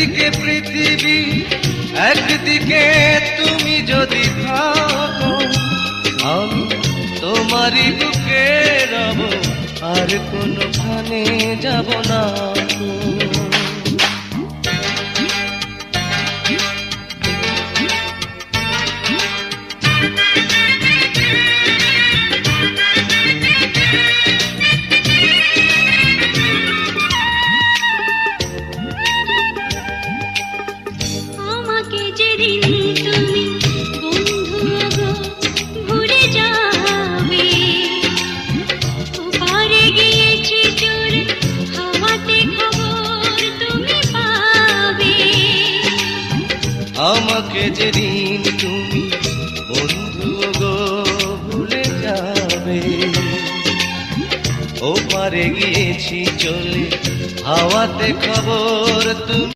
একদিকে পৃথিবী একদিকে তুমি যদি থাকো আমি তোমারই বুকে রব আর কোনখানে যাব না। আমাকে যেদিন তুমি বন্ধু গো ভুলে যাবে। ও পারে গিয়েছি চলে হাওয়াতে খবর তুমি